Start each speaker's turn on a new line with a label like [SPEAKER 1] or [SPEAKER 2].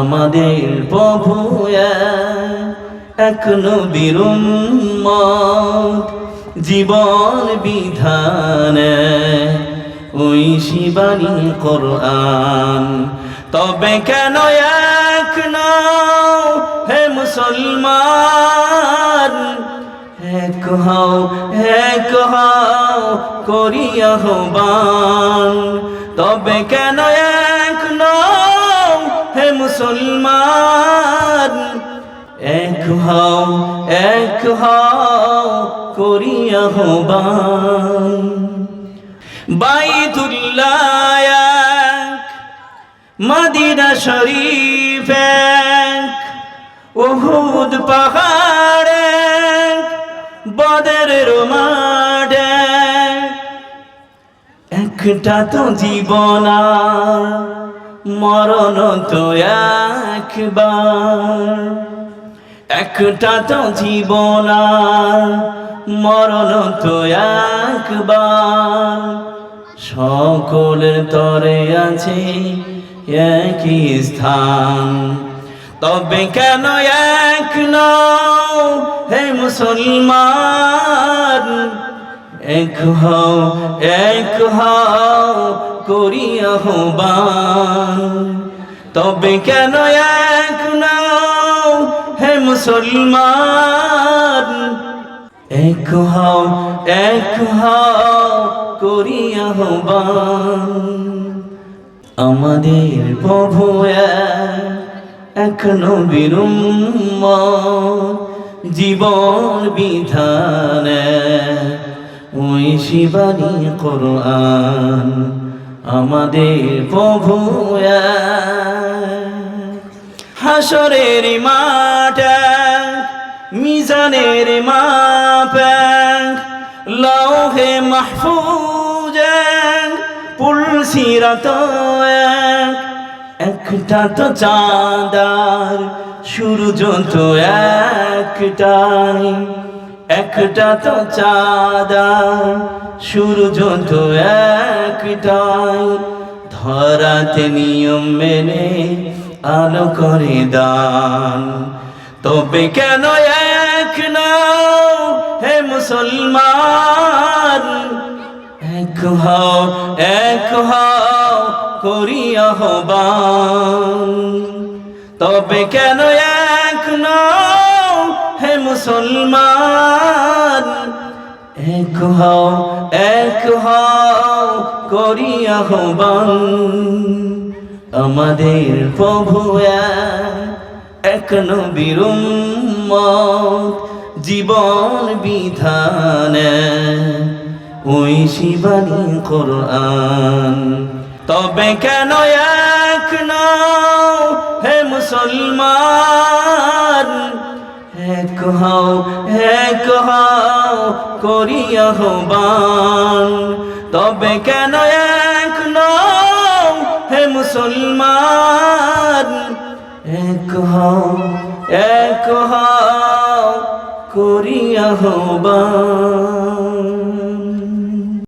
[SPEAKER 1] আমাদের প্রভু এক নবীর উম্মত, জীবন বিধানে, ওই শিবানী কোরআন। তবে কেন এক নাও হে মুসলমান? এক হও এক হও করিয়া হবান তবে কেন এক নও হে মুসলমান, এক হও এক হও, করিয়া হবান। বাইতুল্লাহ মদিনা শরীফ এক, উহুদ পাহাড় এক বদরের একটা তো জীবন মরণ তো একবার। একটা তো জীবন মরণ তো একবার। সকলের তরে আছে একই স্থান। তবে কেন এক হে মুসলমান? এক হও এক হও করিয়া হবান তবে কেন এক নও হে মুসলমান? এক হও এক হও করিয়া হবান আমাদের প্রভু এক নবীর উম্মত, জীবন বিধানে ওই শিবানী কোরআন আমাদের প্রভু হাসরের এক, মিজানের মাপ এক, লৌহে মাহফুজ পুলসিরাত এক। একটা তো চাঁদার সূর্য তো একটাই। একটা তো চাঁদার সূর্য তো একটাই। ধরাতে নিয়ম মেনে আলো করে দান। তবে কেন এক নাও হে মুসলমান? এক হও এক হও করিয়া হবান তবে কেন এক নও মুসলমান। এক হও এক হও করিয়া হবান। আমাদের প্রভু এক নবীর জীবন বিধানে। ওই শিবানী কোরআন। তবে কেন এক নাও হে মুসলমান? এক হও এক হও, করিয়া হবান। তবে কেন এক নাও হে মুসলমান? এক হও এক হও, করিয়া হবান।